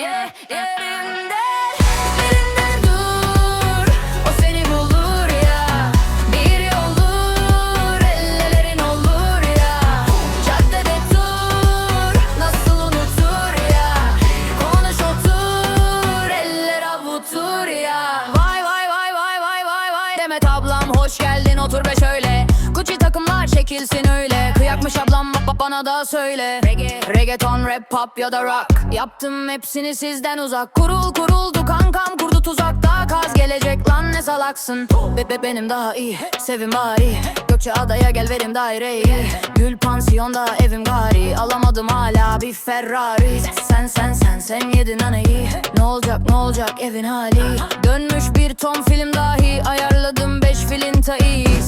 yerinde Yerinde dur. O seni bulur ya. Bir olur Ellerin olur ya. Caddede dur Nasıl unutur ya. Konuş otur Eller avutur ya. Vay vay vay vay vay vay vay. Demet ablam hoş geldin otur be şöyle. Gucci takımlar çekilsin öyle. Kıyakmış ablam bana da söyle. Reggae, Reggaeton, rap, pop ya da rock. Yaptım hepsini sizden uzak. Kurul kuruldu kankam kurdu tuzakta. Kaz gelecek lan ne salaksın? Be, be benim daha iyi Sevim bari. Gökçe adaya gel verim daireyi. Gül pansiyonda evim gari. Alamadım hala bir Ferrari. Sen sen sen sen yedin anayı Ne olacak ne olacak evin hali? Dönmüş bir ton film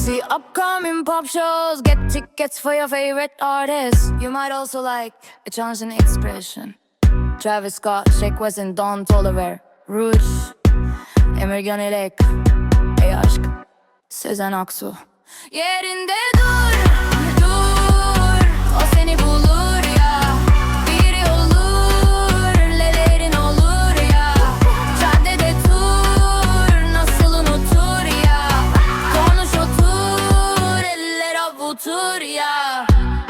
iyisi Upcoming pop shows Get tickets for your favorite artists. You might also like a Johnson expression. Travis Scott, Shake West and Don Toliver. Rouge Emirgan Elek Ey aşk Sezen Aksu Yerinde dur, dur. O seni bulur avutur ya.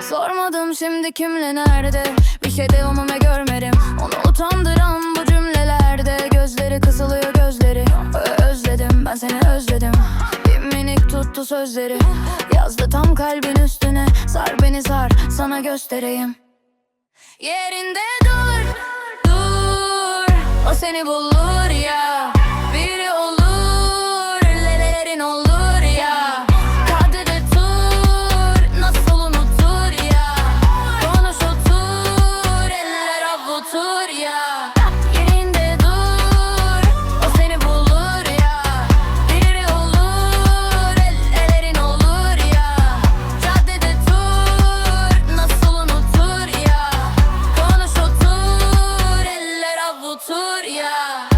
Sormadım şimdi kimle nerede? Bir şey de umume görmedim. Onu utandıran bu cümlelerde Gözleri kısılıyor gözleri. Özledim ben seni özledim. Bir minik tuttu sözleri. Yazdı tam kalbin üstüne. Sar beni sar sana göstereyim. Yerinde dur, dur. O seni bulur ya. Yerinde dur O seni bulur ya. Biri olur El ellerin olur ya. Caddede tur Nasıl unutur ya. Konuş otur Eller avutur ya.